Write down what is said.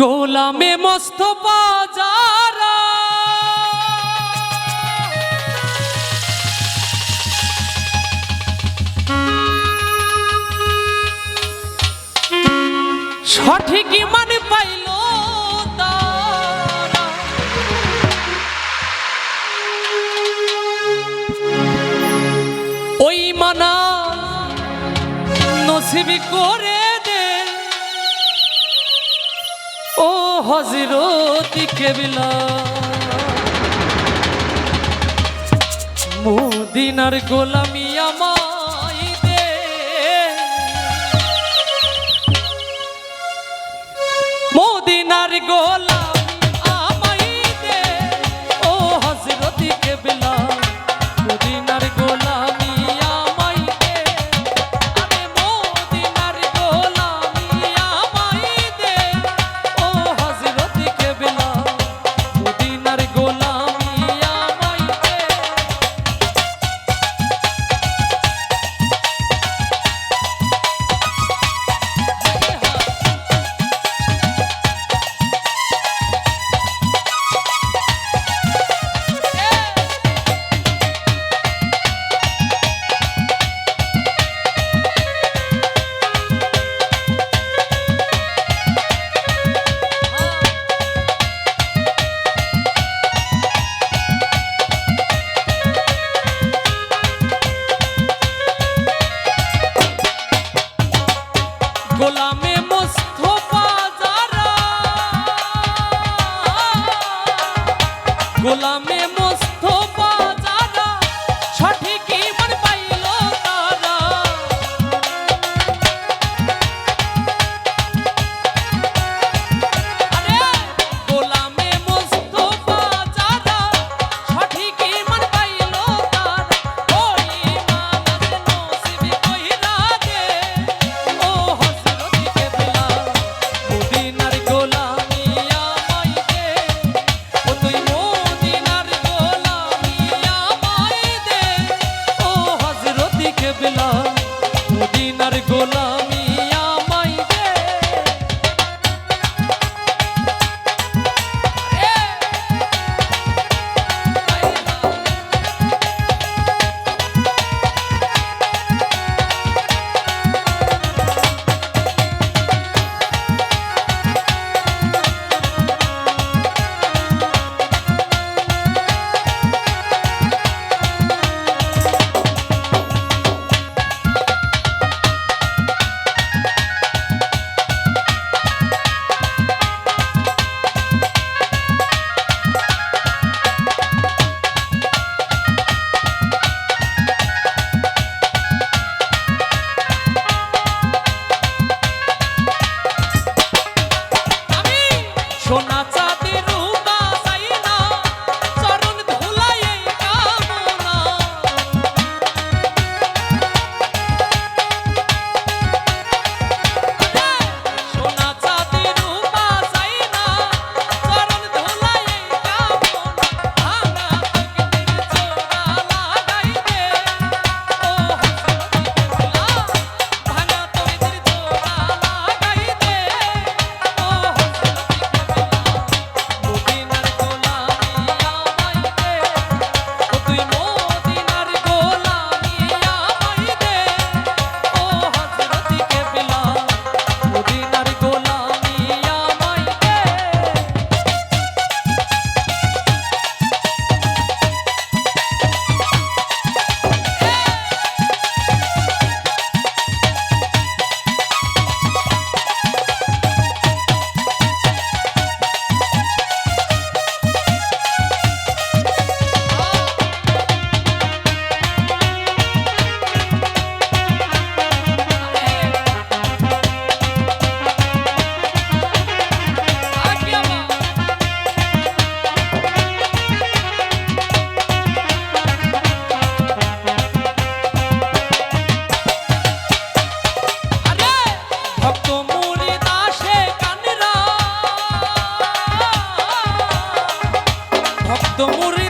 গোলামে মস্ত বাজারা। সঠিক ইমান পাইল ওই মানা নসিবি করে হজরতি মুদিনার গোলামি আমায় গোলামে পাগলা মদিনার গোলা Domu